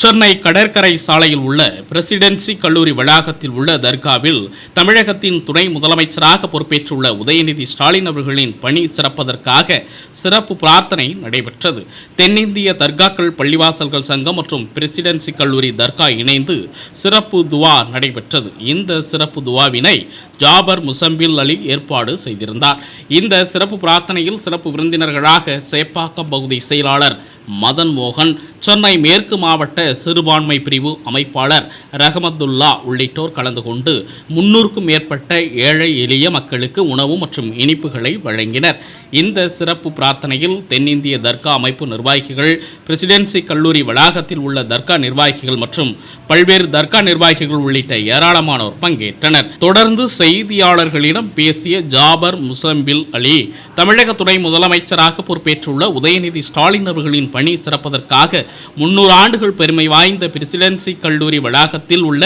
சென்னை கடற்கரை சாலையில் உள்ள பிரசிடென்சி கல்லூரி வளாகத்தில் உள்ள தர்காவில் தமிழகத்தின் துணை முதலமைச்சராக பொறுப்பேற்றுள்ள உதயநிதி ஸ்டாலின் அவர்களின் பணி சிறப்பதற்காக சிறப்பு பிரார்த்தனை நடைபெற்றது. தென்னிந்திய தர்காக்கள் பள்ளிவாசல்கள் சங்கம் மற்றும் பிரசிடென்சி கல்லூரி தர்கா இணைந்து சிறப்பு துவா நடைபெற்றது. இந்த சிறப்பு துவாவினை ஜாபர் முசம்பில் அலி ஏற்பாடு செய்திருந்தார். இந்த சிறப்பு பிரார்த்தனையில் சிறப்பு விருந்தினர்களாக சேப்பாக்கம் பகுதி செயலாளர் மதன் மோகன் சென்னை மேற்கு மாவட்ட சிறுபான்மை பிரிவு அமைப்பாளர் ரஹமத்துல்லா உள்ளிட்டோர் கலந்து கொண்டு முன்னூறுக்கும் மேற்பட்ட ஏழை எளிய மக்களுக்கு உணவு மற்றும் இனிப்புகளை வழங்கினர். இந்த சிறப்பு பிரார்த்தனையில் தென்னிந்திய தர்கா அமைப்பு நிர்வாகிகள் பிரசிடென்சி கல்லூரி வளாகத்தில் உள்ள தர்கா நிர்வாகிகள் மற்றும் பல்வேறு தர்கா நிர்வாகிகள் உள்ளிட்ட ஏராளமானோர் பங்கேற்றனர். தொடர்ந்து செய்தியாளர்களிடம் பேசிய ஜாபர் முசம்பில் அலி தமிழக துணை முதலமைச்சராக பொறுப்பேற்றுள்ள உதயநிதி ஸ்டாலின் அவர்களின் பணி சிறப்பதற்காக முன்னூறு ஆண்டுகள் பெருமை வாய்ந்த பிரசிடென்சி கல்லூரி வளாகத்தில் உள்ள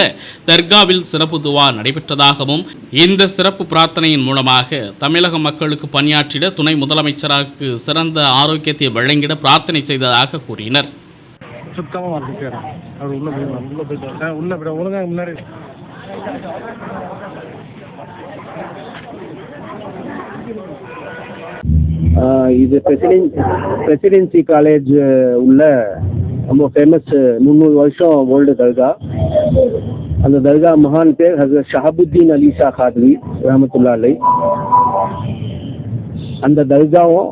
தர்காவில் சிறப்பு துவா நடைபெற்றதாகவும் இந்த சிறப்பு பிரார்த்தனையின் மூலமாக தமிழக மக்களுக்கு பணியாற்றிட துணை முதலமைச்சராக சிறந்த ஆரோக்கியத்தை வழங்கிட பிரார்த்தனை செய்ததாக கூறினர். சுத்தமாக உள்ள போய் உள்ள போயிட்டு உள்ள முன்னாடி இது பிரசிடென்ட் பிரசிடென்சி காலேஜ் உள்ள ரொம்ப ஃபேமஸ் முந்நூறு வருஷம் ஓல்டு தர்கா. அந்த தர்கா மகான் பேர் ஹசரத் ஷஹபுத்தீன் அலி ஷா காத்வி ரஹமத்துல்லா அலை அந்த தர்காவும்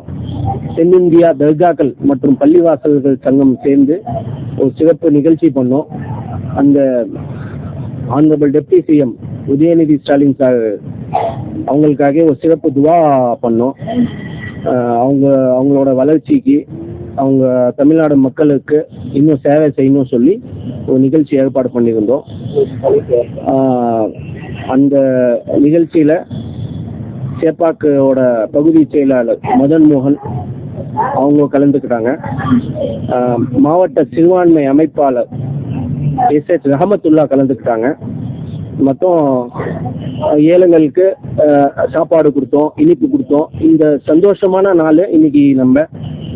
தென்னிந்தியா தர்காக்கள் மற்றும் பள்ளிவாசல்கள் சங்கம் சேர்ந்து ஒரு சிறப்பு நிகழ்ச்சி பண்ணோம். அந்த honourable deputy CM Udhayanidhi Stalin sir அவங்களுக்காக ஒரு சிறப்பு துவா பண்ணோம். அவங்க அவங்களோட வளர்ச்சிக்கு அவங்க தமிழ்நாடு மக்களுக்கு இன்னும் சேவை செய்யணும் சொல்லி ஒரு நிகழ்ச்சி ஏற்பாடு பண்ணியிருந்தோம். அந்த நிகழ்ச்சியில் சேப்பாக்கோட பகுதி செயலாளர் மதன் மோகன் அவங்க கலந்துக்கிட்டாங்க. மாவட்ட சிறுபான்மை அமைப்பாளர் எஸ் எச் ரஹமத்துல்லா கலந்துக்கிட்டாங்க. மொத்தம் ஏழைகளுக்கு சாப்பாடு கொடுத்தோம் இனிப்பு கொடுத்தோம். இந்த சந்தோஷமான நாள் இன்னைக்கு நம்ம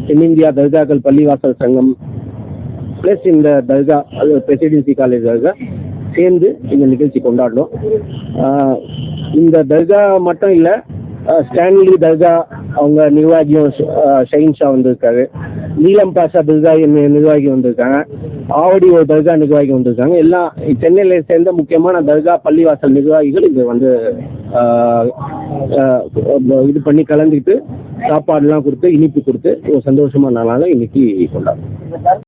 தென்னிந்தியா தர்காக்கள் பள்ளிவாசல் சங்கம் ப்ளஸ் இந்த தர்கா அது பிரசிடென்சி காலேஜ் தர்கா சேர்ந்து இந்த நிகழ்ச்சி கொண்டாடினோம் இந்த தர்கா மட்டும் இல்லை ஸ்டான்லி தர்கா அவங்க நிர்வாகியும் ஆஹ், ஷா வந்திருக்காரு. நீலம் பாஷா தர்கா நிர்வாகி வந்திருக்காங்க. ஆவடி ஒரு தர்கா நிர்வாகி வந்திருக்காங்க. எல்லாம் சென்னையில் சேர்ந்த முக்கியமான தர்கா பள்ளிவாசல் நிர்வாகிகள் இது வந்து இது பண்ணி கலந்துக்கிட்டு சாப்பாடுலாம் கொடுத்து இனிப்பு கொடுத்து ஒரு சந்தோஷமான நாளாக இன்னைக்கு கொண்டாடுறோம்.